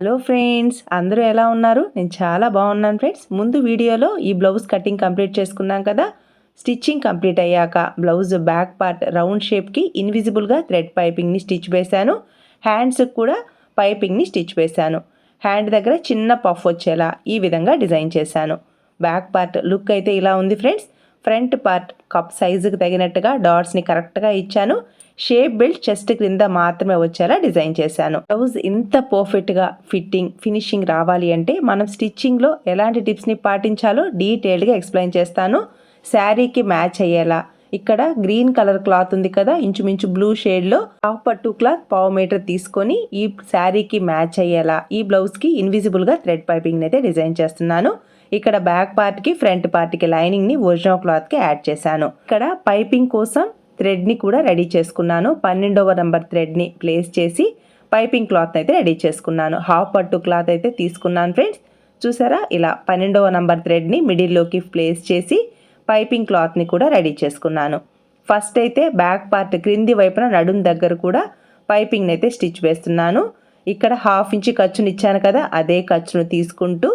Hello friends అందరూ ఎలా ఉన్నారు? నేను చాలా బాగున్నాను ఫ్రెండ్స్ ముందు వీడియోలో ఈ బ్లౌజ్ కటింగ్ కంప్లీట్ చేసుకున్నాం కదా? స్టిచ్చింగ్ కంప్లీట్ అయ్యాక బ్లౌజ్ బ్యాక్ పార్ట్ రౌండ్ షేప్కి ఇన్విజిబుల్గా థ్రెడ్ పైపింగ్ని స్టిచ్ వేశాను. హ్యాండ్స్కి కూడా పైపింగ్ని స్టిచ్ వేశాను. హ్యాండ్ దగ్గర చిన్న పఫ్ వచ్చేలా ఈ విధంగా డిజైన్ చేశాను. బ్యాక్ పార్ట్ లుక్ అయితే ఇలా ఉంది ఫ్రెండ్స్ ఫ్రంట్ పార్ట్ కప్ సైజుకి తగినట్టుగా డాట్స్ని కరెక్ట్గా ఇచ్చాను. షేప్ బెల్ట్ చెస్ట్ క్రింద మాత్రమే వచ్చేలా డిజైన్ చేశాను. బ్లౌజ్ ఇంత పర్ఫెక్ట్గా ఫిట్టింగ్ ఫినిషింగ్ రావాలి అంటే మనం స్టిచ్చింగ్లో ఎలాంటి టిప్స్ని పాటించాలో డీటెయిల్డ్గా ఎక్స్ప్లెయిన్ చేస్తాను. శారీకి మ్యాచ్ అయ్యేలా. ఇక్కడ గ్రీన్ కలర్ క్లాత్ ఉంది కదా ఇంచుమించు బ్లూ షేడ్లో హాఫ్ పట్టు క్లాత్ పావు మీటర్ తీసుకొని ఈ శారీకి మ్యాచ్ అయ్యేలా. ఈ బ్లౌజ్కి ఇన్విజిబుల్గా థ్రెడ్ పైపింగ్ అయితే డిజైన్ చేస్తున్నాను. ఇక్కడ బ్యాక్ పార్ట్కి ఫ్రంట్ పార్ట్కి లైనింగ్ని ఒరిజినల్ క్లాత్కి యాడ్ చేశాను. ఇక్కడ పైపింగ్ కోసం థ్రెడ్ని కూడా రెడీ చేసుకున్నాను. పన్నెండవ నెంబర్ థ్రెడ్ని ప్లేస్ చేసి పైపింగ్ క్లాత్ అయితే రెడీ చేసుకున్నాను. హాఫ్ పట్టు క్లాత్ అయితే తీసుకున్నాను ఫ్రెండ్స్. చూసారా? ఇలా పన్నెండవ నంబర్ థ్రెడ్ని మిడిల్లోకి ప్లేస్ చేసి పైపింగ్ క్లాత్ని కూడా రెడీ చేసుకున్నాను. ఫస్ట్ అయితే బ్యాక్ పార్ట్ క్రింది వైపున నడుం దగ్గర కూడా పైపింగ్ని అయితే స్టిచ్ వేస్తున్నాను. ఇక్కడ హాఫ్ ఇంచి ఖర్చును ఇచ్చాను కదా అదే ఖర్చును తీసుకుంటూ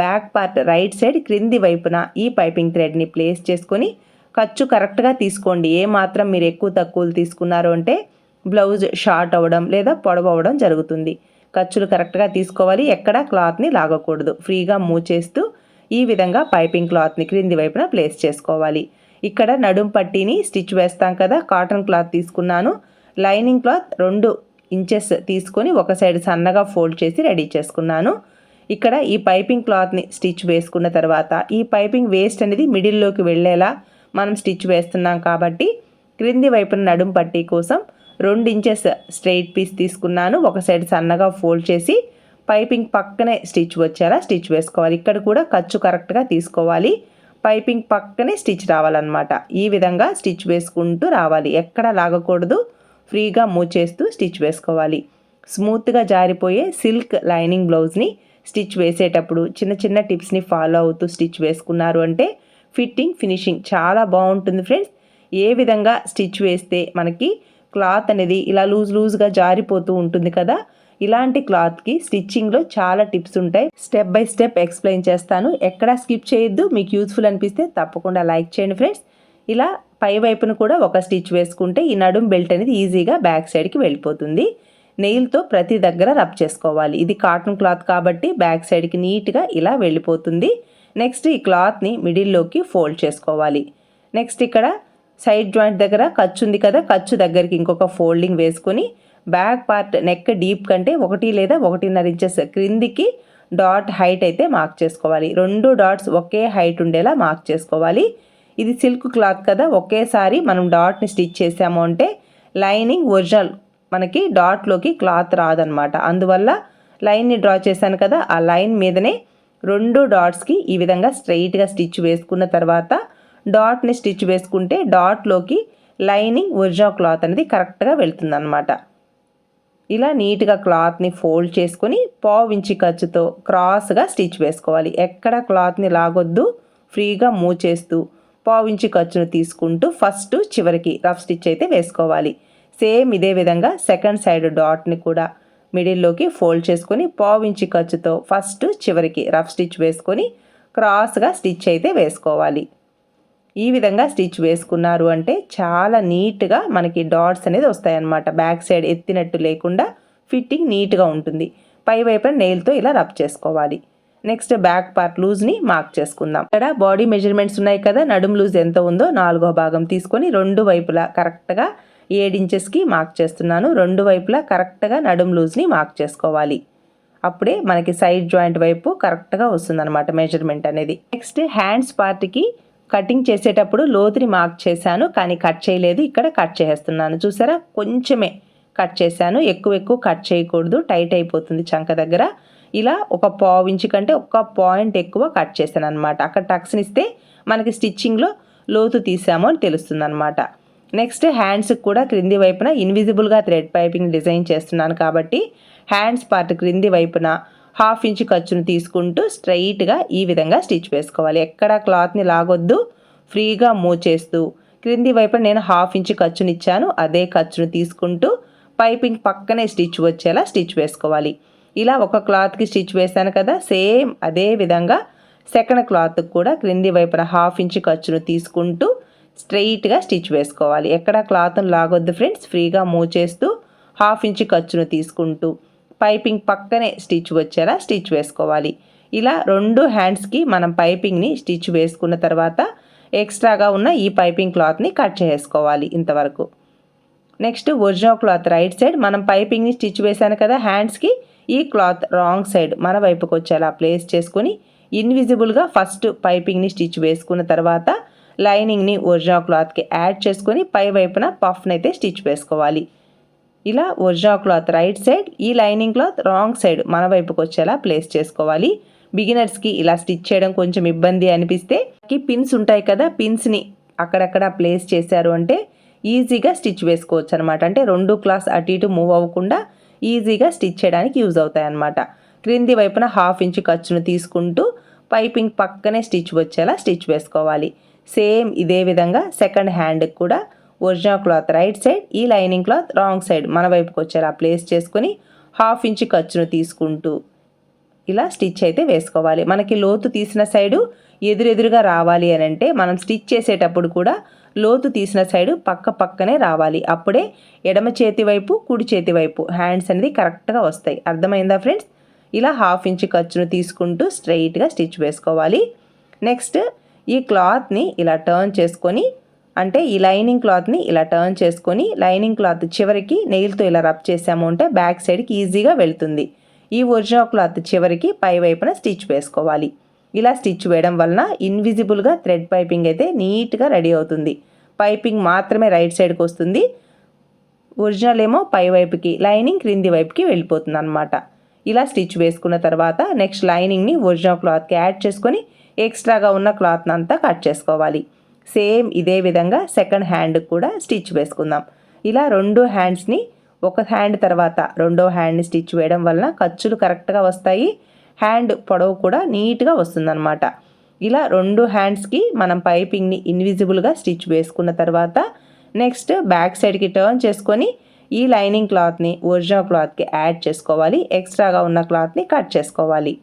బ్యాక్ పార్ట్ రైట్ సైడ్ క్రింది వైపున ఈ పైపింగ్ థ్రెడ్ని ప్లేస్ చేసుకొని ఖర్చు కరెక్ట్గా తీసుకోండి. ఏ మాత్రం మీరు ఎక్కువ తక్కువలు తీసుకున్నారు అంటే బ్లౌజ్ షార్ట్ అవ్వడం లేదా పొడవు అవ్వడం జరుగుతుంది. ఖర్చులు కరెక్ట్గా తీసుకోవాలి. ఎక్కడ క్లాత్ని లాగకూడదు. ఫ్రీగా మూవ్ చేస్తూ ఈ విధంగా పైపింగ్ క్లాత్ని క్రింది వైపున ప్లేస్ చేసుకోవాలి. ఇక్కడ నడుం పట్టీని స్టిచ్ వేస్తాం కదా కాటన్ క్లాత్ తీసుకున్నాను. లైనింగ్ క్లాత్ రెండు ఇంచెస్ తీసుకొని ఒక సైడ్ సన్నగా ఫోల్డ్ చేసి రెడీ చేసుకున్నాను. ఇక్కడ ఈ పైపింగ్ క్లాత్ని స్టిచ్ వేసుకున్న తర్వాత ఈ పైపింగ్ వేస్ట్ అనేది మిడిల్లోకి వెళ్ళేలా మనం స్టిచ్ వేస్తున్నాం కాబట్టి క్రింది వైపున నడుం పట్టీ కోసం రెండు ఇంచెస్ స్ట్రైట్ పీస్ తీసుకున్నాను. ఒక సైడ్ సన్నగా ఫోల్డ్ చేసి పైపింగ్ పక్కనే స్టిచ్ వచ్చేలా స్టిచ్ వేసుకోవాలి. ఇక్కడ కూడా ఖర్చు కరెక్ట్గా తీసుకోవాలి. పైపింగ్ పక్కనే స్టిచ్ రావాలన్నమాట. ఈ విధంగా స్టిచ్ వేసుకుంటూ రావాలి. ఎక్కడ లాగకూడదు. ఫ్రీగా మూవ్ చేస్తూ స్టిచ్ వేసుకోవాలి. స్మూత్గా జారిపోయే సిల్క్ లైనింగ్ బ్లౌజ్ని స్టిచ్ వేసేటప్పుడు చిన్న చిన్న టిప్స్ని ఫాలో అవుతూ స్టిచ్ వేసుకున్నారు అంటే ఫిట్టింగ్ ఫినిషింగ్ చాలా బాగుంటుంది ఫ్రెండ్స్. ఏ విధంగా స్టిచ్ వేస్తే మనకి క్లాత్ అనేది ఇలా లూజ్ లూజ్గా జారిపోతూ ఉంటుంది కదా ఇలాంటి క్లాత్కి స్టిచ్చింగ్లో చాలా టిప్స్ ఉంటాయి. స్టెప్ బై స్టెప్ ఎక్స్ప్లెయిన్ చేస్తాను. ఎక్కడా స్కిప్ చేయొద్దు. మీకు యూస్ఫుల్ అనిపిస్తే తప్పకుండా లైక్ చేయండి ఫ్రెండ్స్. ఇలా పై వైపున కూడా ఒక స్టిచ్ వేసుకుంటే ఈ నడుం బెల్ట్ అనేది ఈజీగా బ్యాక్ సైడ్కి వెళ్ళిపోతుంది. నెయిల్తో ప్రతి దగ్గర రబ్ చేసుకోవాలి. ఇది కాటన్ క్లాత్ కాబట్టి బ్యాక్ సైడ్కి నీట్గా ఇలా వెళ్ళిపోతుంది. నెక్స్ట్ ఈ క్లాత్ని మిడిల్లోకి ఫోల్డ్ చేసుకోవాలి. నెక్స్ట్ ఇక్కడ సైడ్ జాయింట్ దగ్గర ఖర్చు ఉంది కదా ఖర్చు దగ్గరికి ఇంకొక ఫోల్డింగ్ వేసుకొని బ్యాక్ పార్ట్ నెక్ డీప్ కంటే ఒకటి లేదా ఒకటిన్నర ఇంచెస్ క్రిందికి డాట్ హైట్ అయితే మార్క్ చేసుకోవాలి. రెండు డాట్స్ ఒకే హైట్ ఉండేలా మార్క్ చేసుకోవాలి. ఇది సిల్క్ క్లాత్ కదా ఒకేసారి మనం డాట్ని స్టిచ్ చేసాము అంటే లైనింగ్ ఒరిజినల్ మనకి డాట్లోకి క్లాత్ రాదనమాట అందువల్ల లైన్ని డ్రా చేశాను కదా ఆ లైన్ మీదనే రెండు డాట్స్కి ఈ విధంగా స్ట్రైట్గా స్టిచ్ వేసుకున్న తర్వాత డాట్ని స్టిచ్ వేసుకుంటే డాట్లోకి లైనింగ్ ఒరిజినల్ క్లాత్ అనేది కరెక్ట్గా వెళ్తుందన్నమాట. ఇలా నీట్గా క్లాత్ని ఫోల్డ్ చేసుకొని పావించి ఖర్చుతో క్రాస్గా స్టిచ్ వేసుకోవాలి. ఎక్కడ క్లాత్ని లాగొద్దు ఫ్రీగా మూవ్ చేస్తూ పావించి ఖర్చును తీసుకుంటూ ఫస్ట్ చివరికి రఫ్ స్టిచ్ అయితే వేసుకోవాలి. సేమ్ ఇదే విధంగా సెకండ్ సైడ్ డాట్ని కూడా మిడిల్లోకి ఫోల్డ్ చేసుకొని పావించి ఖర్చుతో ఫస్ట్ చివరికి రఫ్ స్టిచ్ వేసుకొని క్రాస్గా స్టిచ్ అయితే వేసుకోవాలి. ఈ విధంగా స్టిచ్ వేసుకున్నారు అంటే చాలా నీట్గా మనకి డాట్స్ అనేది వస్తాయన్నమాట. బ్యాక్ సైడ్ ఎత్తినట్టు లేకుండా ఫిట్టింగ్ నీట్గా ఉంటుంది. పై వైపున నెయిల్తో ఇలా రబ్ చేసుకోవాలి. నెక్స్ట్ బ్యాక్ పార్ట్ లూజ్ని మార్క్ చేసుకుందాం. ఇక్కడ బాడీ మెజర్మెంట్స్ ఉన్నాయి కదా నడుము లూజ్ ఎంత ఉందో నాలుగో భాగం తీసుకొని రెండు వైపులా కరెక్ట్గా ఏడు ఇంచెస్కి మార్క్ చేస్తున్నాను. రెండు వైపులా కరెక్ట్గా నడుం లూజ్ని మార్క్ చేసుకోవాలి. అప్పుడే మనకి సైడ్ జాయింట్ వైపు కరెక్ట్గా వస్తుందన్నమాట మెజర్మెంట్ అనేది. నెక్స్ట్ హ్యాండ్స్ పార్ట్కి కటింగ్ చేసేటప్పుడు లోతుని మార్క్ చేశాను కానీ కట్ చేయలేదు. ఇక్కడ కట్ చేసేస్తున్నాను చూసారా? కొంచెమే కట్ చేశాను. ఎక్కువ ఎక్కువ కట్ చేయకూడదు. టైట్ అయిపోతుంది చంక దగ్గర. ఇలా ఒక పావు ఇంచు కంటే ఒక పాయింట్ ఎక్కువ కట్ చేశాను అనమాట అక్కడ టక్స్ని ఇస్తే మనకి స్టిచ్చింగ్లో లోతు తీసాము అని తెలుస్తుంది అనమాట నెక్స్ట్ హ్యాండ్స్కి కూడా క్రింది వైపున ఇన్విజిబుల్గా థ్రెడ్ పైపింగ్ డిజైన్ చేస్తున్నాను కాబట్టి హ్యాండ్స్ పార్ట్ క్రింది వైపున హాఫ్ ఇంచ్ ఖర్చును తీసుకుంటూ స్ట్రైట్గా ఈ విధంగా స్టిచ్ వేసుకోవాలి. ఎక్కడ క్లాత్ని లాగొద్దు ఫ్రీగా మూవ్ చేస్తూ. క్రింది వైపున నేను హాఫ్ ఇంచ్ ఖర్చుని ఇచ్చాను అదే ఖర్చును తీసుకుంటూ పైపింగ్ పక్కనే స్టిచ్ వచ్చేలా స్టిచ్ వేసుకోవాలి. ఇలా ఒక క్లాత్కి స్టిచ్ వేశాను కదా సేమ్ అదే విధంగా సెకండ్ క్లాత్కి కూడా క్రింది వైపున హాఫ్ ఇంచ్ ఖర్చును తీసుకుంటూ స్ట్రెయిట్గా స్టిచ్ వేసుకోవాలి. ఎక్కడ క్లాత్ను లాగొద్దు ఫ్రెండ్స్. ఫ్రీగా మూవ్ చేస్తూ హాఫ్ ఇంచ్ ఖర్చును తీసుకుంటూ పైపింగ్ పక్కనే స్టిచ్ వచ్చేలా స్టిచ్ వేసుకోవాలి. ఇలా రెండు హ్యాండ్స్కి మనం పైపింగ్ని స్టిచ్ వేసుకున్న తర్వాత ఎక్స్ట్రాగా ఉన్న ఈ పైపింగ్ క్లాత్ని కట్ చేసుకోవాలి ఇంతవరకు. Next original cloth right side. మనం పైపింగ్ని స్టిచ్ వేసాను కదా హ్యాండ్స్కి ఈ క్లాత్ రాంగ్ సైడ్ మన వైపుకి వచ్చేలా ప్లేస్ చేసుకొని ఇన్విజిబుల్గా ఫస్ట్ పైపింగ్ని స్టిచ్ వేసుకున్న తర్వాత లైనింగ్ని ఒరిజినల్ క్లాత్కి యాడ్ చేసుకొని పై వైపున పఫ్ని అయితే స్టిచ్ వేసుకోవాలి. ఇలా ఒరిజినల్ క్లాత్ రైట్ సైడ్ ఈ లైనింగ్ క్లాత్ రాంగ్ సైడ్ మన వైపుకి వచ్చేలా ప్లేస్ చేసుకోవాలి. బిగినర్స్కి ఇలా స్టిచ్ చేయడం కొంచెం ఇబ్బంది అనిపిస్తే పిన్స్ ఉంటాయి కదా పిన్స్ని అక్కడక్కడ ప్లేస్ చేశారు అంటే ఈజీగా స్టిచ్ వేసుకోవచ్చు అనమాట అంటే రెండు క్లాస్ అటు ఇటు మూవ్ అవ్వకుండా ఈజీగా స్టిచ్ చేయడానికి యూజ్ అవుతాయి అనమాట క్రింది వైపున హాఫ్ ఇంచ్ ఖర్చును తీసుకుంటూ పైపింగ్ పక్కనే స్టిచ్ వచ్చేలా స్టిచ్ వేసుకోవాలి. సేమ్ ఇదే విధంగా సెకండ్ హ్యాండ్కి కూడా ఒరిజినల్ క్లాత్ రైట్ సైడ్ ఈ లైనింగ్ క్లాత్ రాంగ్ సైడ్. మన వైపుకి వచ్చేలా ప్లేస్ చేసుకొని హాఫ్ ఇంచ్ ఖర్చును తీసుకుంటూ ఇలా స్టిచ్ అయితే వేసుకోవాలి. మనకి లోతు తీసిన సైడు ఎదురెదురుగా రావాలి అని అంటే మనం స్టిచ్ చేసేటప్పుడు కూడా లోతు తీసిన సైడు పక్క పక్కనే రావాలి. అప్పుడే ఎడమ చేతి వైపు కుడి చేతి వైపు హ్యాండ్స్ అనేది కరెక్ట్గా వస్తాయి. అర్థమైందా ఫ్రెండ్స్? ఇలా హాఫ్ ఇంచ్ ఖర్చును తీసుకుంటూ స్ట్రైట్గా స్టిచ్ వేసుకోవాలి. నెక్స్ట్ ఈ క్లాత్ని ఇలా టర్న్ చేసుకొని అంటే ఈ లైనింగ్ క్లాత్ని ఇలా టర్న్ చేసుకొని లైనింగ్ క్లాత్ చివరికి నెయిల్తో ఇలా రబ్ చేసాము అంటే బ్యాక్ సైడ్కి ఈజీగా వెళ్తుంది. ఈ ఒరిజినల్ క్లాత్ చివరికి పై వైపున స్టిచ్ వేసుకోవాలి. ఇలా స్టిచ్ వేయడం వలన ఇన్విజిబుల్గా థ్రెడ్ పైపింగ్ అయితే నీట్గా రెడీ అవుతుంది. పైపింగ్ మాత్రమే రైట్ సైడ్కి వస్తుంది. ఒరిజినల్ ఏమో పై వైపుకి లైనింగ్ క్రింది వైపుకి వెళ్ళిపోతుంది అనమాట ఇలా స్టిచ్ వేసుకున్న తర్వాత నెక్స్ట్ లైనింగ్ని ఒరిజినల్ క్లాత్కి యాడ్ చేసుకొని ఎక్స్ట్రాగా ఉన్న క్లాత్ని అంతా కట్ చేసుకోవాలి. సేమ్ ఇదే విధంగా సెకండ్ హ్యాండ్ కూడా స్టిచ్ వేసుకుందాం. ఇలా రెండు హ్యాండ్స్ని ఒక హ్యాండ్ తర్వాత రెండో హ్యాండ్ని స్టిచ్ వేయడం వలన ఖర్చులు కరెక్ట్గా వస్తాయి. హ్యాండ్ పొడవు కూడా నీట్గా వస్తుందన్నమాట. ఇలా రెండు హ్యాండ్స్కి మనం పైపింగ్ని ఇన్విజిబుల్గా స్టిచ్ వేసుకున్న తర్వాత నెక్స్ట్ బ్యాక్ సైడ్కి టర్న్ చేసుకొని ఈ లైనింగ్ క్లాత్ని ఒరిజినల్ క్లాత్కి యాడ్ చేసుకోవాలి. ఎక్స్ట్రాగా ఉన్న క్లాత్ని కట్ చేసుకోవాలి.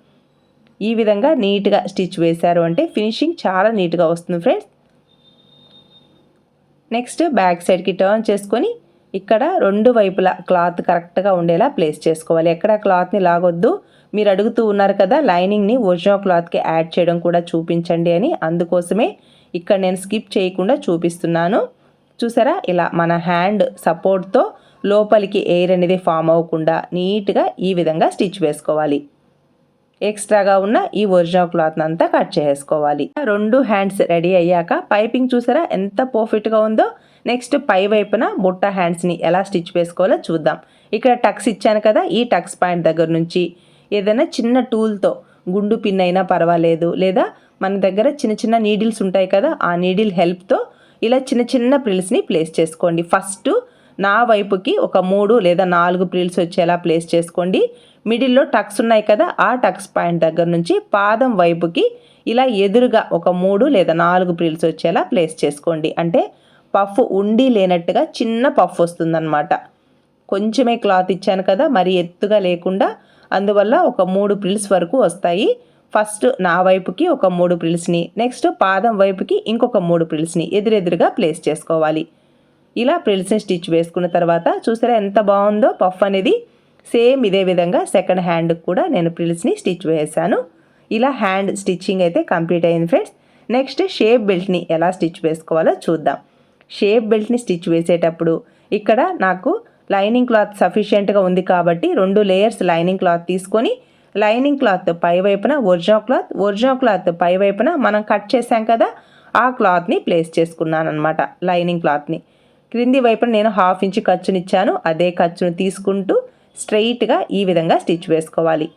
ఈ విధంగా నీట్గా స్టిచ్ వేశారు అంటే ఫినిషింగ్ చాలా నీట్గా వస్తుంది ఫ్రెండ్స్. నెక్స్ట్ బ్యాక్ సైడ్కి టర్న్ చేసుకొని ఇక్కడ రెండు వైపులా క్లాత్ కరెక్ట్గా ఉండేలా ప్లేస్ చేసుకోవాలి. ఎక్కడ క్లాత్ని లాగొద్దు. మీరు అడుగుతూ ఉన్నారు కదా లైనింగ్ని ఒరిజినల్ క్లాత్కి యాడ్ చేయడం కూడా చూపించండి అని. అందుకోసమే ఇక్కడ నేను స్కిప్ చేయకుండా చూపిస్తున్నాను. చూసారా? ఇలా మన హ్యాండ్ సపోర్ట్తో లోపలికి ఎయిర్ అనేది ఫామ్ అవ్వకుండా నీట్గా ఈ విధంగా స్టిచ్ వేసుకోవాలి. ఎక్స్ట్రాగా ఉన్న ఈ ఒరిజినల్ క్లాత్ అంతా కట్ చేసుకోవాలి రెండు హ్యాండ్స్ రెడీ అయ్యాక పైపింగ్ చూసారా ఎంత పర్ఫెక్ట్గా ఉందో. నెక్స్ట్ పై వైపున బుట్ట హ్యాండ్స్ని ఎలా స్టిచ్ వేసుకోవాలో చూద్దాం. ఇక్కడ టక్స్ ఇచ్చాను కదా ఈ టక్స్ పాయింట్ దగ్గర నుంచి. ఏదైనా చిన్న టూల్తో గుండు పిన్ అయినా పర్వాలేదు. లేదా మన దగ్గర చిన్న చిన్న నీడిల్స్ ఉంటాయి కదా ఆ నీడిల్ హెల్ప్తో ఇలా చిన్న చిన్న ప్రిల్స్ని ప్లేస్ చేసుకోండి. ఫస్ట్ నా వైపుకి ఒక మూడు లేదా నాలుగు ప్రిల్స్ వచ్చేలా ప్లేస్ చేసుకోండి. మిడిల్లో టక్స్ ఉన్నాయి కదా ఆ టక్స్ పాయింట్ దగ్గర నుంచి పాదం వైపుకి ఇలా ఎదురుగా ఒక మూడు లేదా నాలుగు ప్రిల్స్ వచ్చేలా ప్లేస్ చేసుకోండి. అంటే పఫ్ ఉండి లేనట్టుగా చిన్న పఫ్ వస్తుందన్నమాట. కొంచెమే క్లాత్ ఇచ్చాను కదా మరి ఎత్తుగా లేకుండా అందువల్ల ఒక మూడు ప్రిల్స్ వరకు వస్తాయి. ఫస్ట్ నా వైపుకి ఒక మూడు ప్రిల్స్ని నెక్స్ట్ పాదం వైపుకి ఇంకొక మూడు ప్రిల్స్ని ఎదురెదురుగా ప్లేస్ చేసుకోవాలి. ఇలా ప్రిల్స్ని స్టిచ్ వేసుకున్న తర్వాత చూసారా ఎంత బాగుందో పఫ్ అనేది. సేమ్ ఇదే విధంగా సెకండ్ హ్యాండ్కి కూడా నేను ప్రిల్స్ని స్టిచ్ వేసాను ఇలా హ్యాండ్ స్టిచ్చింగ్ అయితే కంప్లీట్ అయింది ఫ్రెండ్స్. నెక్స్ట్ షేప్ బెల్ట్ని ఎలా స్టిచ్ వేసుకోవాలో చూద్దాం. షేప్ బెల్ట్ని స్టిచ్ వేసేటప్పుడు ఇక్కడ నాకు లైనింగ్ క్లాత్ సఫిషియెంట్గా ఉంది కాబట్టి రెండు లేయర్స్ లైనింగ్ క్లాత్ తీసుకొని లైనింగ్ క్లాత్ పై వైపున ఒరిజినల్ క్లాత్ ఒరిజినల్ క్లాత్ పై వైపున మనం కట్ చేసాం కదా ఆ క్లాత్ని ప్లేస్ చేసుకున్నాను అనమాట లైనింగ్ క్లాత్ని. క్రింది వైపున నేను హాఫ్ ఇంచ్ ఖర్చునిచ్చాను అదే ఖర్చును తీసుకుంటూ స్ట్రైట్గా ఈ విధంగా స్టిచ్ వేసుకోవాలి.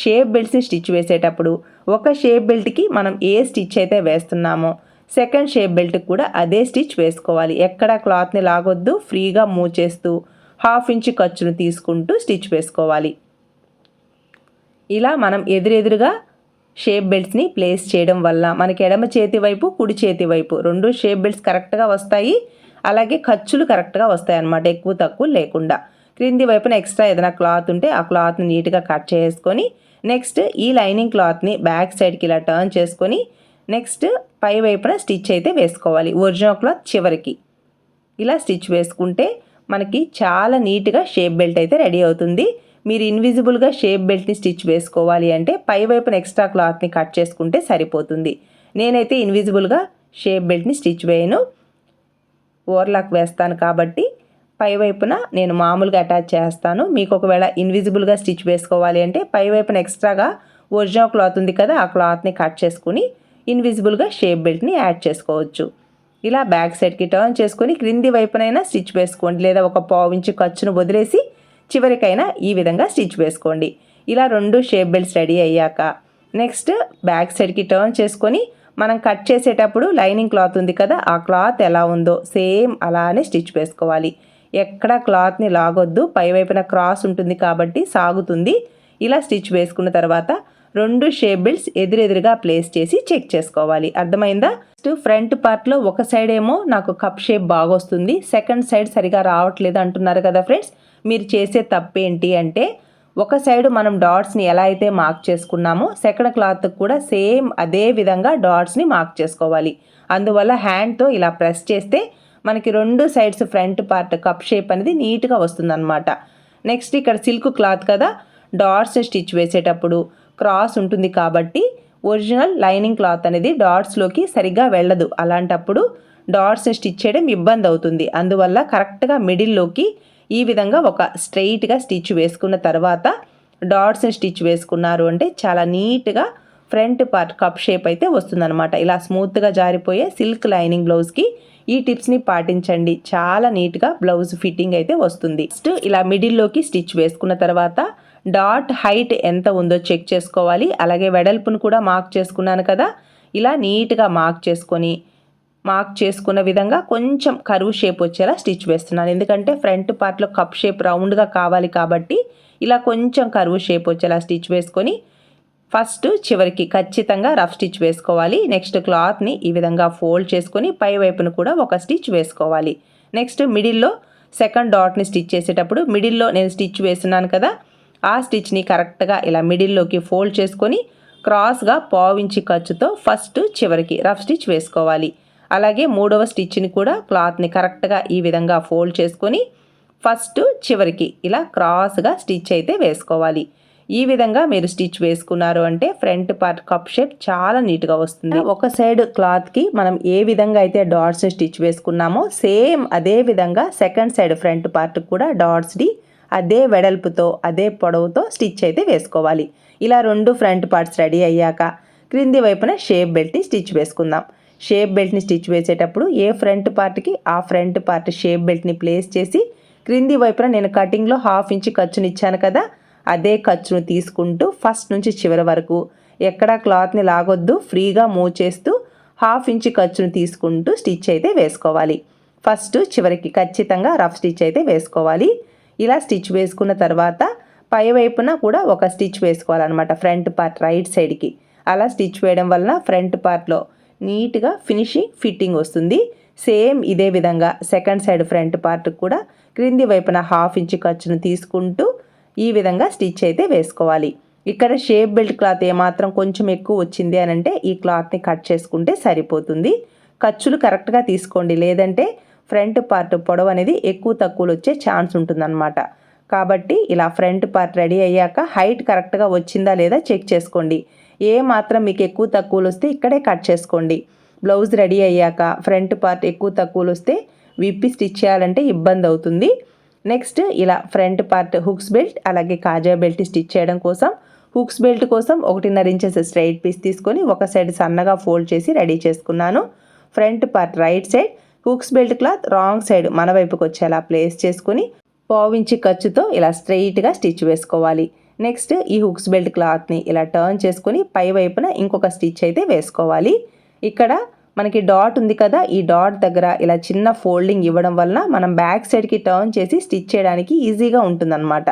షేప్ బెల్ట్స్ని స్టిచ్ వేసేటప్పుడు ఒక షేప్ బెల్ట్కి మనం ఏ స్టిచ్ అయితే వేస్తున్నామో సెకండ్ షేప్ బెల్ట్కి కూడా అదే స్టిచ్ వేసుకోవాలి. ఎక్కడ క్లాత్ని లాగొద్దు ఫ్రీగా మూవ్ చేస్తూ హాఫ్ ఇంచ్ ఖర్చును తీసుకుంటూ స్టిచ్ వేసుకోవాలి. ఇలా మనం ఎదురెదురుగా షేప్ బెల్ట్స్ని ప్లేస్ చేయడం వల్ల మనకి ఎడమ చేతి వైపు కుడి చేతి వైపు రెండు షేప్ బెల్ట్స్ కరెక్ట్గా వస్తాయి. అలాగే ఖర్చులు కరెక్ట్గా వస్తాయి అన్నమాట ఎక్కువ తక్కువ లేకుండా. క్రింది వైపున ఎక్స్ట్రా ఏదైనా క్లాత్ ఉంటే ఆ క్లాత్ని నీట్గా కట్ చేసుకొని నెక్స్ట్ ఈ లైనింగ్ క్లాత్ని బ్యాక్ సైడ్కి ఇలా టర్న్ చేసుకొని నెక్స్ట్ పై వైపున స్టిచ్ అయితే వేసుకోవాలి. ఒరిజినల్ క్లాత్ చివరికి. ఇలా స్టిచ్ వేసుకుంటే మనకి చాలా నీట్గా షేప్ బెల్ట్ అయితే రెడీ అవుతుంది. మీరు ఇన్విజిబుల్గా షేప్ బెల్ట్ని స్టిచ్ వేసుకోవాలి అంటే పై వైపున ఎక్స్ట్రా క్లాత్ని కట్ చేసుకుంటే సరిపోతుంది. నేనైతే ఇన్విజిబుల్గా షేప్ బెల్ట్ని స్టిచ్ వేయను. ఓవర్లాక్ వేస్తాను కాబట్టి పై వైపున నేను మామూలుగా అటాచ్ చేస్తాను. మీకు ఒకవేళ ఇన్విజిబుల్గా స్టిచ్ వేసుకోవాలి అంటే పై వైపున ఎక్స్ట్రాగా ఒరిజినల్ క్లాత్ ఉంది కదా ఆ క్లాత్ని కట్ చేసుకుని ఇన్విజిబుల్గా షేప్ బెల్ట్ని యాడ్ చేసుకోవచ్చు. ఇలా బ్యాక్ సైడ్కి టర్న్ చేసుకొని క్రింది వైపునైనా స్టిచ్ వేసుకోండి. లేదా ఒక పావు ఖర్చును వదిలేసి చివరికైనా ఈ విధంగా స్టిచ్ వేసుకోండి. ఇలా రెండు షేప్ బెల్ట్స్ రెడీ అయ్యాక నెక్స్ట్ బ్యాక్ సైడ్కి టర్న్ చేసుకొని మనం కట్ చేసేటప్పుడు లైనింగ్ క్లాత్ ఉంది కదా ఆ క్లాత్ ఎలా ఉందో సేమ్ అలానే స్టిచ్ వేసుకోవాలి. ఎక్కడ క్లాత్ని లాగొద్దు. పైవైపున క్రాస్ ఉంటుంది కాబట్టి సాగుతుంది. ఇలా స్టిచ్ వేసుకున్న తర్వాత రెండు షేప్ బెల్ట్స్ ఎదురెదురుగా ప్లేస్ చేసి చెక్ చేసుకోవాలి. అర్థమైందా? నెక్స్ట్ ఫ్రంట్ పార్ట్లో ఒక సైడ్ ఏమో నాకు కప్ షేప్ బాగా వస్తుంది సెకండ్ సైడ్ సరిగా రావట్లేదు అంటున్నారు కదా ఫ్రెండ్స్. మీరు చేసే తప్పేంటి అంటే ఒక సైడ్ మనం డాట్స్ని ఎలా అయితే మార్క్ చేసుకున్నామో సెకండ్ క్లాత్ కూడా సేమ్ అదే విధంగా డాట్స్ని మార్క్ చేసుకోవాలి. అందువల్ల హ్యాండ్తో ఇలా ప్రెస్ చేస్తే మనకి రెండు sides front part cup shape అనేది నీట్గా వస్తుందన్నమాట. నెక్స్ట్ ఇక్కడ సిల్క్ క్లాత్ కదా డాట్స్ స్టిచ్ వేసేటప్పుడు క్రాస్ ఉంటుంది కాబట్టి ఒరిజినల్ లైనింగ్ క్లాత్ అనేది డాట్స్లోకి సరిగ్గా వెళ్ళదు. అలాంటప్పుడు డాట్స్ స్టిచ్ చేయడం ఇబ్బంది అవుతుంది. అందువల్ల కరెక్ట్గా మిడిల్లోకి ఈ విధంగా ఒక స్ట్రెయిట్గా స్టిచ్ వేసుకున్న తర్వాత డాట్స్ స్టిచ్ వేసుకున్నారు అంటే చాలా నీట్గా ఫ్రంట్ పార్ట్ కప్ షేప్ అయితే వస్తుందన్నమాట. ఇలా స్మూత్గా జారిపోయే సిల్క్ లైనింగ్ బ్లౌజ్కి ఈ టిప్స్ని పాటించండి. చాలా నీట్గా బ్లౌజ్ ఫిట్టింగ్ అయితే వస్తుంది. నెక్స్ట్ ఇలా మిడిల్లోకి స్టిచ్ వేసుకున్న తర్వాత డాట్ హైట్ ఎంత ఉందో చెక్ చేసుకోవాలి. అలాగే వెడల్పును కూడా మార్క్ చేసుకున్నాను కదా ఇలా నీట్గా మార్క్ చేసుకొని మార్క్ చేసుకున్న విధంగా కొంచెం కరువు షేప్ వచ్చేలా స్టిచ్ వేస్తున్నాను. ఎందుకంటే ఫ్రంట్ పార్ట్లో కప్ షేప్ రౌండ్గా కావాలి కాబట్టి ఇలా కొంచెం కరువు షేప్ వచ్చేలా స్టిచ్ వేసుకొని ఫస్ట్ చివరికి ఖచ్చితంగా రఫ్ స్టిచ్ వేసుకోవాలి. నెక్స్ట్ క్లాత్ని ఈ విధంగా ఫోల్డ్ చేసుకొని పై వైపును కూడా ఒక స్టిచ్ వేసుకోవాలి. నెక్స్ట్ మిడిల్లో సెకండ్ డాట్ని స్టిచ్ చేసేటప్పుడు మిడిల్లో నేను స్టిచ్ వేస్తున్నాను కదా ఆ స్టిచ్ని కరెక్ట్గా ఇలా మిడిల్లోకి ఫోల్డ్ చేసుకొని క్రాస్గా పావించి ఖర్చుతో ఫస్ట్ చివరికి రఫ్ స్టిచ్ వేసుకోవాలి. అలాగే మూడవ స్టిచ్ని కూడా క్లాత్ని కరెక్ట్గా ఈ విధంగా ఫోల్డ్ చేసుకొని ఫస్ట్ చివరికి ఇలా క్రాస్గా స్టిచ్ అయితే వేసుకోవాలి. ఈ విధంగా మీరు స్టిచ్ వేసుకున్నారు అంటే ఫ్రంట్ పార్ట్ కప్ షేప్ చాలా నీట్గా వస్తుంది. ఒక సైడ్ క్లాత్కి మనం ఏ విధంగా అయితే డాట్స్ స్టిచ్ వేసుకున్నామో సేమ్ అదే విధంగా సెకండ్ సైడ్ ఫ్రంట్ పార్ట్ కూడా డాట్స్ని అదే వెడల్పుతో అదే పొడవుతో స్టిచ్ అయితే వేసుకోవాలి. ఇలా రెండు ఫ్రంట్ పార్ట్స్ రెడీ అయ్యాక క్రింది వైపున షేప్ బెల్ట్ని స్టిచ్ వేసుకుందాం. షేప్ బెల్ట్ని స్టిచ్ వేసేటప్పుడు ఏ ఫ్రంట్ పార్ట్కి ఆ ఫ్రంట్ పార్ట్ షేప్ బెల్ట్ని ప్లేస్ చేసి క్రింది వైపున నేను కటింగ్లో హాఫ్ ఇంచ్ ఖర్చుని ఇచ్చాను కదా అదే ఖర్చును తీసుకుంటూ ఫస్ట్ నుంచి చివరి వరకు ఎక్కడా క్లాత్ని లాగొద్దు ఫ్రీగా మూవ్ చేస్తూ హాఫ్ ఇంచ్ ఖర్చును తీసుకుంటూ స్టిచ్ అయితే వేసుకోవాలి. ఫస్ట్ చివరికి ఖచ్చితంగా రఫ్ స్టిచ్ అయితే వేసుకోవాలి. ఇలా స్టిచ్ వేసుకున్న తర్వాత పై వైపున కూడా ఒక స్టిచ్ వేసుకోవాలన్నమాట ఫ్రంట్ పార్ట్ రైట్ సైడ్కి. అలా స్టిచ్ వేయడం వలన ఫ్రంట్ పార్ట్లో నీట్గా ఫినిషింగ్ ఫిట్టింగ్ వస్తుంది. సేమ్ ఇదే విధంగా సెకండ్ సైడ్ ఫ్రంట్ పార్ట్ కూడా క్రింది వైపున హాఫ్ ఇంచ్ ఖర్చును తీసుకుంటూ ఈ విధంగా స్టిచ్ అయితే వేసుకోవాలి. ఇక్కడ షేప్ బెల్ట్ క్లాత్ ఏమాత్రం కొంచెం ఎక్కువ వచ్చింది అని అంటే ఈ క్లాత్ని కట్ చేసుకుంటే సరిపోతుంది. ఖర్చులు కరెక్ట్గా తీసుకోండి. లేదంటే ఫ్రంట్ పార్ట్ పొడవు అనేది ఎక్కువ తక్కువలు వచ్చే ఛాన్స్ ఉంటుందన్నమాట. కాబట్టి ఇలా ఫ్రంట్ పార్ట్ రెడీ అయ్యాక హైట్ కరెక్ట్గా వచ్చిందా లేదా చెక్ చేసుకోండి. ఏ మాత్రం మీకు ఎక్కువ తక్కువలు వస్తే ఇక్కడే కట్ చేసుకోండి. బ్లౌజ్ రెడీ అయ్యాక ఫ్రంట్ పార్ట్ ఎక్కువ తక్కువలు వస్తే విప్పి స్టిచ్ చేయాలంటే ఇబ్బంది అవుతుంది. నెక్స్ట్ ఇలా ఫ్రంట్ పార్ట్ హుక్స్ బెల్ట్ అలాగే కాజా బెల్ట్ స్టిచ్ చేయడం కోసం హుక్స్ బెల్ట్ కోసం ఒకటిన్నర ఇంచెస్ స్ట్రైట్ పీస్ తీసుకొని ఒక సైడ్ సన్నగా ఫోల్డ్ చేసి రెడీ చేసుకున్నాను. Front part right side hooks belt cloth wrong side మన వైపుకి వచ్చేలా ప్లేస్ చేసుకుని పావించి ఖర్చుతో ఇలా స్ట్రైట్గా స్టిచ్ వేసుకోవాలి. నెక్స్ట్ ఈ హుక్స్ బెల్ట్ క్లాత్ని ఇలా టర్న్ చేసుకొని పై వైపున ఇంకొక స్టిచ్ అయితే వేసుకోవాలి. ఇక్కడ మనకి డాట్ ఉంది కదా ఈ డాట్ దగ్గర ఇలా చిన్న ఫోల్డింగ్ ఇవ్వడం వలన మనం బ్యాక్ సైడ్కి టర్న్ చేసి స్టిచ్ చేయడానికి ఈజీగా ఉంటుందన్నమాట.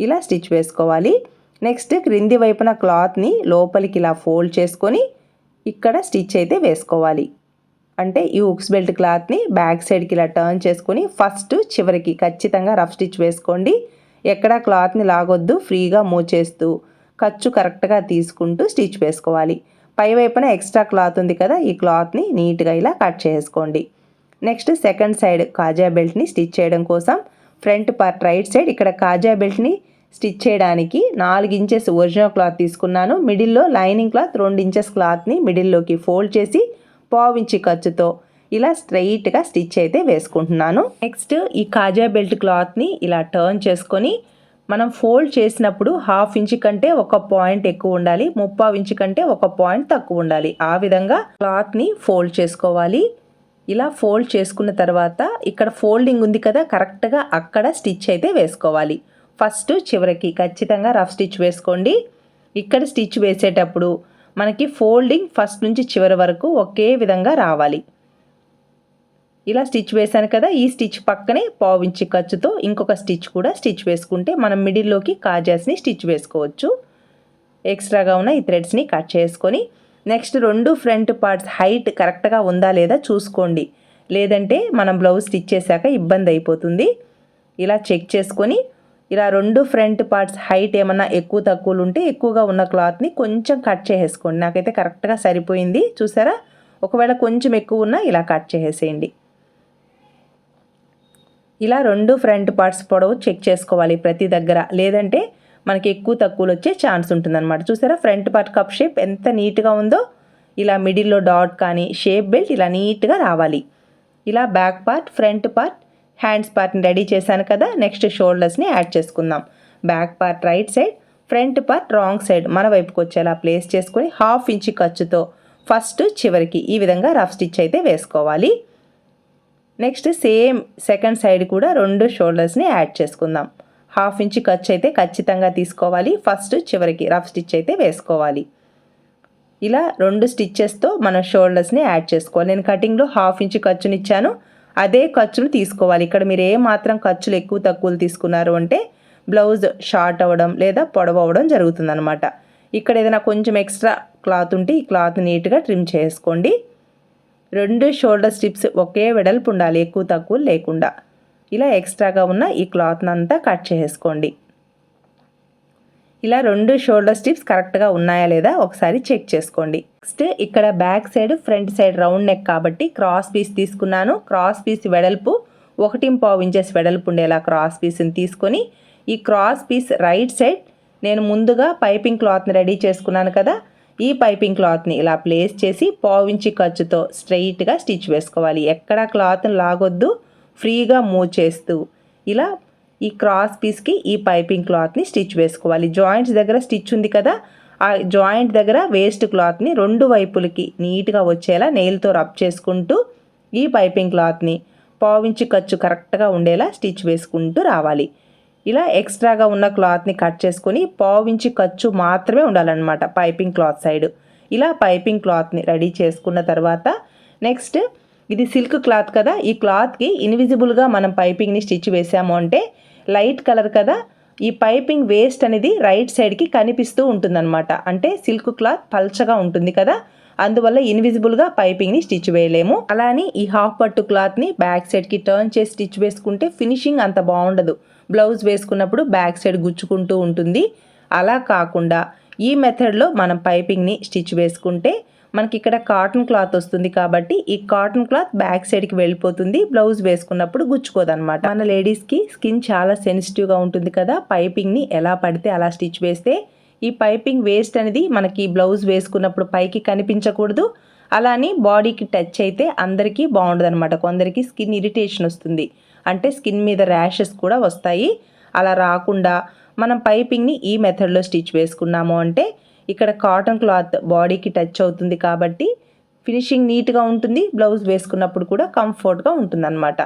ఇలా స్టిచ్ వేసుకోవాలి. నెక్స్ట్ క్రింది వైపున క్లాత్ని లోపలికి ఇలా ఫోల్డ్ చేసుకొని ఇక్కడ స్టిచ్ అయితే వేసుకోవాలి. అంటే ఈ ఉక్స్ బెల్ట్ క్లాత్ని బ్యాక్ సైడ్కి ఇలా టర్న్ చేసుకొని ఫస్ట్ చివరికి ఖచ్చితంగా రఫ్ స్టిచ్ వేసుకోండి. ఎక్కడ క్లాత్ని లాగొద్దు ఫ్రీగా మూవ్ చేస్తూ ఖర్చు కరెక్ట్గా తీసుకుంటూ స్టిచ్ వేసుకోవాలి. పై వైపున ఎక్స్ట్రా క్లాత్ ఉంది కదా ఈ క్లాత్ని నీట్గా ఇలా కట్ చేసుకోండి. నెక్స్ట్ సెకండ్ సైడ్ కాజా బెల్ట్ని స్టిచ్ చేయడం కోసం ఫ్రంట్ పార్ట్ రైట్ సైడ్ ఇక్కడ కాజా బెల్ట్ని స్టిచ్ చేయడానికి నాలుగు ఇంచెస్ ఒరిజినల్ క్లాత్ తీసుకున్నాను. మిడిల్లో లైనింగ్ క్లాత్ రెండు ఇంచెస్ క్లాత్ని మిడిల్లోకి ఫోల్డ్ చేసి పావించి ఖర్చుతో ఇలా స్ట్రైట్గా స్టిచ్ అయితే వేసుకుంటున్నాను. నెక్స్ట్ ఈ కాజా బెల్ట్ క్లాత్ని ఇలా టర్న్ చేసుకొని మనం ఫోల్డ్ చేసినప్పుడు హాఫ్ ఇంచ్ కంటే ఒక పాయింట్ ఎక్కువ ఉండాలి ముప్పావు ఇంచ్ కంటే ఒక పాయింట్ తక్కువ ఉండాలి. ఆ విధంగా క్లాత్ని ఫోల్డ్ చేసుకోవాలి. ఇలా ఫోల్డ్ చేసుకున్న తర్వాత ఇక్కడ ఫోల్డింగ్ ఉంది కదా కరెక్ట్గా అక్కడ స్టిచ్ అయితే వేసుకోవాలి. ఫస్ట్ చివరికి ఖచ్చితంగా రఫ్ స్టిచ్ వేసుకోండి. ఇక్కడ స్టిచ్ వేసేటప్పుడు మనకి ఫోల్డింగ్ ఫస్ట్ నుంచి చివరి వరకు ఒకే విధంగా రావాలి. ఇలా స్టిచ్ వేశాను కదా ఈ స్టిచ్ పక్కనే పావించి ఖర్చుతో ఇంకొక స్టిచ్ కూడా స్టిచ్ వేసుకుంటే మనం మిడిల్లోకి కాజాస్ని స్టిచ్ వేసుకోవచ్చు. ఎక్స్ట్రాగా ఉన్న ఈ థ్రెడ్స్ని కట్ చేసుకొని నెక్స్ట్ రెండు ఫ్రంట్ పార్ట్స్ హైట్ కరెక్ట్గా ఉందా లేదా చూసుకోండి. లేదంటే మనం బ్లౌజ్ స్టిచ్ చేశాక ఇబ్బంది అయిపోతుంది. ఇలా చెక్ చేసుకొని ఇలా రెండు ఫ్రంట్ పార్ట్స్ హైట్ ఏమన్నా ఎక్కువ తక్కువలు ఉంటే ఎక్కువగా ఉన్న క్లాత్ని కొంచెం కట్ చేసేసుకోండి. నాకైతే కరెక్ట్గా సరిపోయింది. చూసారా? ఒకవేళ కొంచెం ఎక్కువ ఉన్నా ఇలా కట్ చేసేసేయండి ఇలా రెండు ఫ్రంట్ పార్ట్స్ పొడవు చెక్ చేసుకోవాలి ప్రతి దగ్గర. లేదంటే మనకి ఎక్కువ తక్కువలు వచ్చే ఛాన్స్ ఉంటుందన్నమాట. చూసారా? ఫ్రంట్ పార్ట్ కప్ షేప్ ఎంత నీట్గా ఉందో ఇలా మిడిల్లో డాట్ కానీ షేప్ బెల్ట్ ఇలా నీట్గా రావాలి. ఇలా back part front part hands పార్ట్ని రెడీ చేశాను కదా నెక్స్ట్ షోల్డర్స్ని యాడ్ చేసుకుందాం. Back part right side front part wrong side మన వైపుకి వచ్చేలా ప్లేస్ చేసుకొని హాఫ్ ఇంచ్ ఖర్చుతో ఫస్ట్ చివరికి ఈ విధంగా రఫ్ స్టిచ్ అయితే వేసుకోవాలి. నెక్స్ట్ సేమ్ సెకండ్ సైడ్ కూడా రెండు షోల్డర్స్ని యాడ్ చేసుకుందాం. హాఫ్ ఇంచ్ ఖర్చు అయితే ఖచ్చితంగా తీసుకోవాలి. ఫస్ట్ చివరికి రఫ్ స్టిచ్ అయితే వేసుకోవాలి. ఇలా రెండు స్టిచ్చెస్తో మన షోల్డర్స్ని యాడ్ చేసుకోవాలి. నేను కటింగ్లో హాఫ్ ఇంచ్ ఖర్చునిచ్చాను. అదే ఖర్చును తీసుకోవాలి. ఇక్కడ మీరు ఏ మాత్రం ఖర్చులు ఎక్కువ తక్కువలు తీసుకున్నారు అంటే బ్లౌజ్ షార్ట్ అవ్వడం లేదా పొడవు అవ్వడం జరుగుతుందనమాట ఇక్కడ ఏదైనా కొంచెం ఎక్స్ట్రా క్లాత్ ఉంటే ఈ క్లాత్ నీట్గా ట్రిమ్ చేసుకోండి. రెండు షోల్డర్ స్ట్రిప్స్ ఒకే వెడల్పు ఉండాలి ఎక్కువ తక్కువ లేకుండా. ఇలా ఎక్స్ట్రాగా ఉన్న ఈ క్లాత్ని అంతా కట్ చేసుకోండి. ఇలా రెండు షోల్డర్ స్టిప్స్ కరెక్ట్గా ఉన్నాయా లేదా ఒకసారి చెక్ చేసుకోండి. నెక్స్ట్ ఇక్కడ back side front side round neck కాబట్టి క్రాస్ పీస్ తీసుకున్నాను. క్రాస్ పీస్ వెడల్పు ఒకటి పావు ఇంచెస్ వెడల్పు ఉండేలా క్రాస్ పీస్ని తీసుకొని ఈ క్రాస్ పీస్ రైట్ సైడ్ నేను ముందుగా పైపింగ్ క్లాత్ని రెడీ చేసుకున్నాను కదా ఈ పైపింగ్ క్లాత్ని ఇలా ప్లేస్ చేసి పావించి ఖర్చుతో స్ట్రైట్గా స్టిచ్ వేసుకోవాలి. ఎక్కడ క్లాత్ని లాగొద్దు. ఫ్రీగా మూవ్ చేస్తూ ఇలా ఈ క్రాస్ పీస్కి ఈ పైపింగ్ క్లాత్ని స్టిచ్ వేసుకోవాలి. జాయింట్స్ దగ్గర స్టిచ్ ఉంది కదా ఆ జాయింట్ దగ్గర వేస్ట్ క్లాత్ని రెండు వైపులకి నీట్గా వచ్చేలా నెయిల్తో రబ్ చేసుకుంటూ ఈ పైపింగ్ క్లాత్ని పావించి ఖర్చు కరెక్ట్గా ఉండేలా స్టిచ్ వేసుకుంటూ రావాలి. ఇలా ఎక్స్ట్రాగా ఉన్న క్లాత్ని కట్ చేసుకొని పావించి ఖర్చు మాత్రమే ఉండాలన్నమాట పైపింగ్ క్లాత్ సైడ్. ఇలా పైపింగ్ క్లాత్ని రెడీ చేసుకున్న తర్వాత నెక్స్ట్ ఇది సిల్క్ క్లాత్ కదా ఈ క్లాత్కి ఇన్విజిబుల్గా మనం పైపింగ్ని స్టిచ్ వేసాము అంటే లైట్ కలర్ కదా ఈ పైపింగ్ వేస్ట్ అనేది రైట్ సైడ్కి కనిపిస్తూ ఉంటుందన్నమాట. అంటే సిల్క్ క్లాత్ పల్చగా ఉంటుంది కదా అందువల్ల ఇన్విజిబుల్గా పైపింగ్ని స్టిచ్ వేయలేము. అలానే ఈ హాఫ్ పట్టు క్లాత్ని బ్యాక్ సైడ్కి టర్న్ చేసి స్టిచ్ వేసుకుంటే ఫినిషింగ్ అంత బాగుండదు. బ్లౌజ్ వేసుకున్నప్పుడు బ్యాక్ సైడ్ గుచ్చుకుంటూ ఉంటుంది. అలా కాకుండా ఈ మెథడ్లో మనం పైపింగ్ని స్టిచ్ వేసుకుంటే మనకి ఇక్కడ కాటన్ క్లాత్ వస్తుంది కాబట్టి ఈ కాటన్ క్లాత్ బ్యాక్ సైడ్కి వెళ్ళిపోతుంది. బ్లౌజ్ వేసుకున్నప్పుడు గుచ్చుకోదనమాట మన లేడీస్కి స్కిన్ చాలా సెన్సిటివ్గా ఉంటుంది కదా. పైపింగ్ని ఎలా పడితే అలా స్టిచ్ వేస్తే ఈ పైపింగ్ వేస్ట్ అనేది మనకి బ్లౌజ్ వేసుకున్నప్పుడు పైకి కనిపించకూడదు. అలానే బాడీకి టచ్ అయితే అందరికీ బాగుండదు అనమాట కొందరికి స్కిన్ ఇరిటేషన్ వస్తుంది. అంటే స్కిన్ మీద ర్యాషెస్ కూడా వస్తాయి. అలా రాకుండా మనం పైపింగ్ని ఈ మెథడ్లో స్టిచ్ వేసుకున్నాము అంటే ఇక్కడ కాటన్ క్లాత్ బాడీకి టచ్ అవుతుంది కాబట్టి ఫినిషింగ్ నీట్గా ఉంటుంది. బ్లౌజ్ వేసుకున్నప్పుడు కూడా కంఫర్ట్గా ఉంటుందన్నమాట.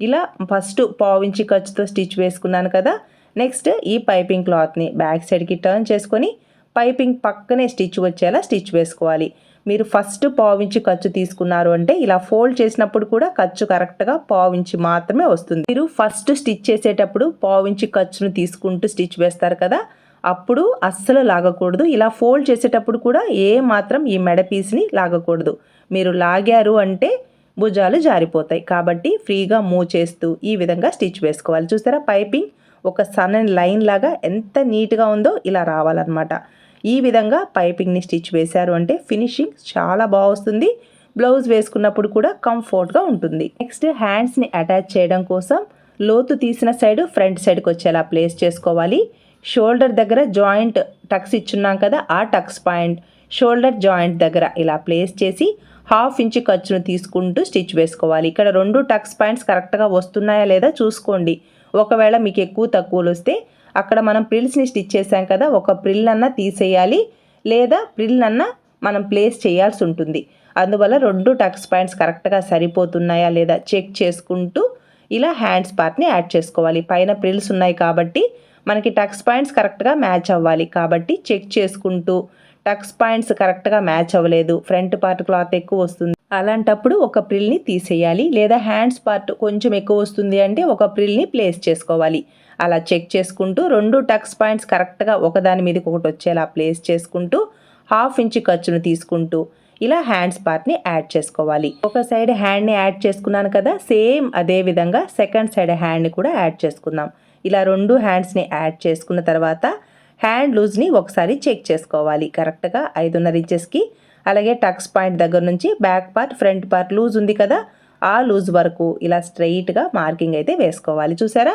ఇలా ఫస్ట్ పావించి ఖర్చుతో స్టిచ్ వేసుకున్నాను కదా. నెక్స్ట్ ఈ పైపింగ్ క్లాత్ని బ్యాక్ సైడ్కి టర్న్ చేసుకొని పైపింగ్ పక్కనే స్టిచ్ వచ్చేలా స్టిచ్ వేసుకోవాలి. మీరు ఫస్ట్ పావించి ఖర్చు తీసుకున్నారు అంటే ఇలా ఫోల్డ్ చేసినప్పుడు కూడా ఖర్చు కరెక్ట్గా పావించి మాత్రమే వస్తుంది. మీరు ఫస్ట్ స్టిచ్ చేసేటప్పుడు పావించి ఖర్చును తీసుకుంటూ స్టిచ్ వేస్తారు కదా అప్పుడు అస్సలు లాగకూడదు. ఇలా ఫోల్డ్ చేసేటప్పుడు కూడా ఏ మాత్రం ఈ మెడ పీస్ని లాగకూడదు. మీరు లాగారు అంటే భుజాలు జారిపోతాయి. కాబట్టి ఫ్రీగా మూవ్ చేస్తూ ఈ విధంగా స్టిచ్ వేసుకోవాలి. చూసారా? పైపింగ్ ఒక సన్నని లైన్ లాగా ఎంత నీట్గా ఉందో ఇలా రావాలన్నమాట. ఈ విధంగా పైపింగ్ని స్టిచ్ వేశారు అంటే ఫినిషింగ్ చాలా బాగుస్తుంది బ్లౌజ్ వేసుకున్నప్పుడు కూడా కంఫర్ట్గా ఉంటుంది. నెక్స్ట్ హ్యాండ్స్ని అటాచ్ చేయడం కోసం లోతు తీసిన సైడ్ ఫ్రంట్ సైడ్కి వచ్చేలా ప్లేస్ చేసుకోవాలి. షోల్డర్ దగ్గర జాయింట్ టక్స్ ఇచ్చున్నాం కదా ఆ టక్స్ పాయింట్ షోల్డర్ జాయింట్ దగ్గర ఇలా ప్లేస్ చేసి హాఫ్ ఇంచ్ ఖర్చును తీసుకుంటూ స్టిచ్ వేసుకోవాలి. ఇక్కడ రెండు టక్స్ పాయింట్స్ కరెక్ట్గా వస్తున్నాయా లేదా చూసుకోండి. ఒకవేళ మీకు ఎక్కువ తక్కువలు వస్తే అక్కడ మనం ప్రిల్స్ని స్టిచ్ చేసాం కదా ఒక ప్రిల్ అన్న తీసేయాలి లేదా ప్రిల్ అన్న మనం ప్లేస్ చేయాల్సి ఉంటుంది. అందువల్ల రెండు టక్స్ పాయింట్స్ కరెక్ట్గా సరిపోతున్నాయా లేదా చెక్ చేసుకుంటూ ఇలా హ్యాండ్స్ పార్ట్ని యాడ్ చేసుకోవాలి. పైన ప్రిల్స్ ఉన్నాయి కాబట్టి మనకి టక్స్ పాయింట్స్ కరెక్ట్గా మ్యాచ్ అవ్వాలి కాబట్టి చెక్ చేసుకుంటూ టక్స్ పాయింట్స్ కరెక్ట్గా మ్యాచ్ అవ్వలేదు. ఫ్రంట్ పార్ట్ క్లాత్ ఎక్కువ వస్తుంది. అలాంటప్పుడు ఒక ప్రిల్ని తీసేయాలి లేదా హ్యాండ్స్ పార్ట్ కొంచెం ఎక్కువ వస్తుంది అంటే ఒక ప్రిల్ని ప్లేస్ చేసుకోవాలి. అలా చెక్ చేసుకుంటూ రెండు టక్స్ పాయింట్స్ కరెక్ట్గా ఒకదాని మీదకి ఒకటి వచ్చేలా ప్లేస్ చేసుకుంటూ హాఫ్ ఇంచ్ ఖర్చును తీసుకుంటూ ఇలా హ్యాండ్స్ పార్ట్ని యాడ్ చేసుకోవాలి. ఒక సైడ్ హ్యాండ్ని యాడ్ చేసుకున్నాను కదా సేమ్ అదే విధంగా సెకండ్ సైడ్ హ్యాండ్ని కూడా యాడ్ చేసుకుందాం. ఇలా రెండు హ్యాండ్స్ని యాడ్ చేసుకున్న తర్వాత హ్యాండ్ లూజ్ని ఒకసారి చెక్ చేసుకోవాలి. కరెక్ట్గా ఐదున్నర ఇంచెస్కి అలాగే టక్స్ పాయింట్ దగ్గర నుంచి back part front part loose ఉంది కదా ఆ లూజ్ వరకు ఇలా స్ట్రైట్గా మార్కింగ్ అయితే వేసుకోవాలి. చూసారా?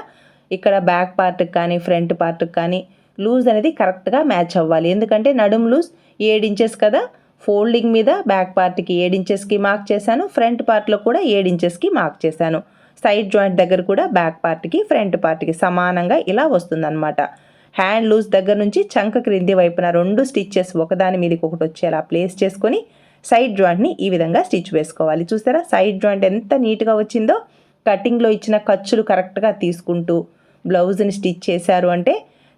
ఇక్కడ బ్యాక్ పార్ట్కి కానీ ఫ్రంట్ పార్ట్కి కానీ లూజ్ అనేది కరెక్ట్గా మ్యాచ్ అవ్వాలి. ఎందుకంటే నడుము లూజ్ ఏడు ఇంచెస్ కదా ఫోల్డింగ్ మీద బ్యాక్ పార్ట్కి ఏడు ఇంచెస్కి మార్క్ చేశాను ఫ్రంట్ పార్ట్లో కూడా ఏడు ఇంచెస్కి మార్క్ చేశాను. సైడ్ జాయింట్ దగ్గర కూడా బ్యాక్ పార్ట్కి ఫ్రంట్ పార్ట్కి సమానంగా ఇలా వస్తుందన్నమాట. హ్యాండ్ లూజ్ దగ్గర నుంచి చంక క్రింది వైపున రెండు స్టిచ్చెస్ ఒకదాని మీదకి ఒకటి వచ్చేలా ప్లేస్ చేసుకొని సైడ్ జాయింట్ని ఈ విధంగా స్టిచ్ వేసుకోవాలి. చూసారా? సైడ్ జాయింట్ ఎంత నీట్గా వచ్చిందో కటింగ్లో ఇచ్చిన ఖర్చులు కరెక్ట్గా తీసుకుంటూ బ్లౌజ్ని స్టిచ్ చేశారు అంటే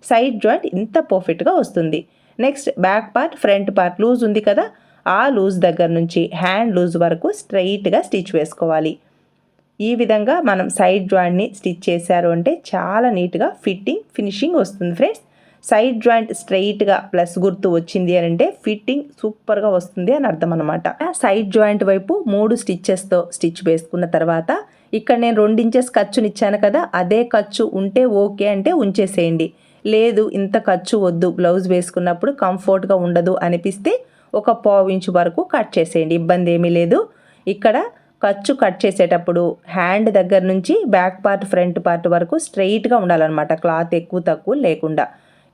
సైడ్ జాయింట్ ఇంత పర్ఫెక్ట్గా వస్తుంది. Next back part front part loose ఉంది కదా? ఆ లూజ్ దగ్గర నుంచి హ్యాండ్ లూజ్ వరకు స్ట్రైట్గా స్టిచ్ వేసుకోవాలి. ఈ విధంగా మనం సైడ్ జాయింట్ని స్టిచ్ చేశారు అంటే చాలా నీట్గా ఫిట్టింగ్ ఫినిషింగ్ వస్తుంది ఫ్రెండ్స్ సైడ్ జాయింట్ స్ట్రైట్గా ప్లస్ గుర్తు వచ్చింది అని అంటే ఫిట్టింగ్ సూపర్గా వస్తుంది అని అర్థం అనమాట సైడ్ జాయింట్ వైపు మూడు స్టిచ్చెస్తో స్టిచ్ వేసుకున్న తర్వాత ఇక్కడ నేను రెండించెస్ ఖర్చునిచ్చాను ఖర్చుని ఇచ్చాను కదా అదే ఖర్చు ఉంటే ఓకే అంటే ఉంచేసేయండి. లేదు ఇంత ఖర్చు వద్దు బ్లౌజ్ వేసుకున్నప్పుడు కంఫర్ట్గా ఉండదు అనిపిస్తే ఒక పావు ఇంచు వరకు కట్ చేసేయండి ఇబ్బంది ఏమీ లేదు. ఇక్కడ ఖర్చు కట్ చేసేటప్పుడు హ్యాండ్ దగ్గర నుంచి బ్యాక్ పార్ట్ ఫ్రంట్ పార్ట్ వరకు స్ట్రెయిట్గా ఉండాలన్నమాట. క్లాత్ ఎక్కువ తక్కువ లేకుండా.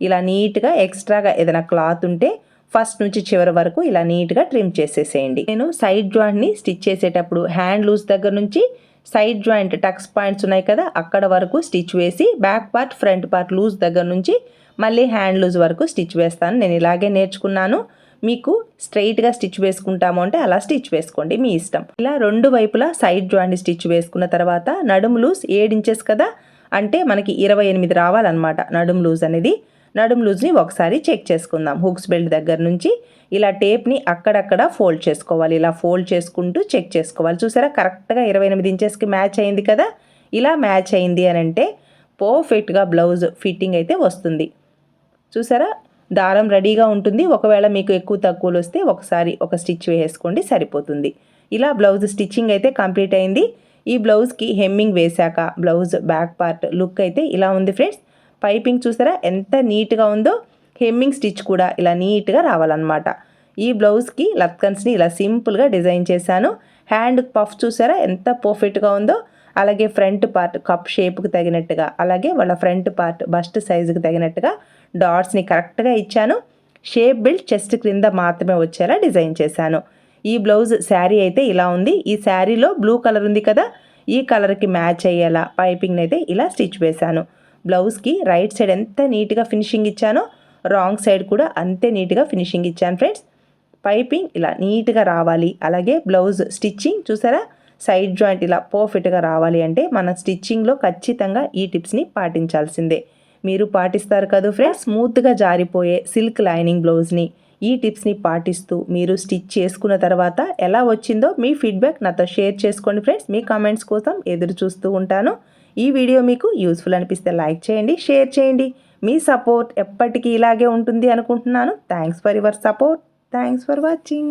ఇలా నీట్గా ఎక్స్ట్రాగా ఏదైనా క్లాత్ ఉంటే ఫస్ట్ నుంచి చివరి వరకు ఇలా నీట్గా ట్రిమ్ చేసేసేయండి. నేను సైడ్ జాయింట్ని స్టిచ్ చేసేటప్పుడు హ్యాండ్ లూజ్ దగ్గర నుంచి సైడ్ జాయింట్ టక్స్ పాయింట్స్ ఉన్నాయి కదా అక్కడ వరకు స్టిచ్ వేసి back part front part loose దగ్గర నుంచి మళ్ళీ హ్యాండ్ లూజ్ వరకు స్టిచ్ వేస్తాను. నేను ఇలాగే నేర్చుకున్నాను. మీకు స్ట్రైట్గా స్టిచ్ వేసుకుంటాము అంటే అలా స్టిచ్ వేసుకోండి మీ ఇష్టం. ఇలా రెండు వైపులా సైడ్ జాయింట్ స్టిచ్ వేసుకున్న తర్వాత నడుము లూజ్ ఏడు ఇంచెస్ కదా? అంటే మనకి ఇరవై ఎనిమిది రావాలన్నమాట నడుము లూజ్ అనేది. నడుము లూజ్ని ఒకసారి చెక్ చేసుకుందాం. హుక్స్ బెల్ట్ దగ్గర నుంచి ఇలా టేప్ని అక్కడక్కడ ఫోల్డ్ చేసుకోవాలి. ఇలా ఫోల్డ్ చేసుకుంటూ చెక్ చేసుకోవాలి. చూసారా? కరెక్ట్గా ఇరవై ఎనిమిది ఇంచెస్కి మ్యాచ్ అయింది కదా? ఇలా మ్యాచ్ అయింది అని అంటే పర్ఫెక్ట్గా బ్లౌజ్ ఫిట్టింగ్ అయితే వస్తుంది. చూసారా? దారం రెడీగా ఉంటుంది. ఒకవేళ మీకు ఎక్కువ తక్కువలు వస్తే ఒకసారి ఒక స్టిచ్ వేసుకోండి సరిపోతుంది. ఇలా బ్లౌజ్ స్టిచ్చింగ్ అయితే కంప్లీట్ అయింది. ఈ బ్లౌజ్కి హెమ్మింగ్ వేశాక బ్లౌజ్ బ్యాక్ పార్ట్ లుక్ అయితే ఇలా ఉంది ఫ్రెండ్స్. పైపింగ్ చూసారా ఎంత నీట్గా ఉందో. హెమ్మింగ్ స్టిచ్ కూడా ఇలా నీట్గా రావాలన్నమాట. ఈ బ్లౌజ్కి లత్కన్స్ని ఇలా సింపుల్గా డిజైన్ చేశాను. హ్యాండ్ పఫ్ చూసారా ఎంత పర్ఫెక్ట్గా ఉందో. అలాగే ఫ్రంట్ పార్ట్ కప్ షేప్కి తగినట్టుగా అలాగే వాళ్ళ ఫ్రంట్ పార్ట్ బస్ట్ సైజుకి తగినట్టుగా డాట్స్ని కరెక్ట్గా ఇచ్చాను. షేప్ బిల్డ్ చెస్ట్ క్రింద మాత్రమే వచ్చేలా డిజైన్ చేశాను. ఈ బ్లౌజ్ శారీ అయితే ఇలా ఉంది. ఈ శారీలో బ్లూ కలర్ ఉంది కదా ఈ కలర్కి మ్యాచ్ అయ్యేలా పైపింగ్ని అయితే ఇలా స్టిచ్ వేశాను. బ్లౌజ్కి రైట్ సైడ్ ఎంత నీట్గా ఫినిషింగ్ ఇచ్చానో రాంగ్ సైడ్ కూడా అంతే నీట్గా ఫినిషింగ్ ఇచ్చాను ఫ్రెండ్స్. పైపింగ్ ఇలా నీట్గా రావాలి. అలాగే బ్లౌజ్ స్టిచ్చింగ్ చూసారా? సైడ్ జాయింట్ ఇలా పర్ఫెక్ట్గా రావాలి అంటే మన స్టిచ్చింగ్లో ఖచ్చితంగా ఈ టిప్స్ని పాటించాల్సిందే. మీరు పాటిస్తారు కదా ఫ్రెండ్స్? స్మూత్గా జారిపోయే సిల్క్ లైనింగ్ బ్లౌజ్ని. ఈ టిప్స్ని పాటిస్తూ మీరు స్టిచ్ చేసుకున్న తర్వాత ఎలా వచ్చిందో మీ ఫీడ్బ్యాక్ నాతో షేర్ చేసుకోండి ఫ్రెండ్స్. మీ కామెంట్స్ కోసం ఎదురు చూస్తూ ఉంటాను. ఈ వీడియో మీకు యూస్ఫుల్ అనిపిస్తే లైక్ చేయండి షేర్ చేయండి. మీ సపోర్ట్ ఎప్పటికీ ఇలాగే ఉంటుంది అనుకుంటున్నాను. Thanks for your support. Thanks for watching.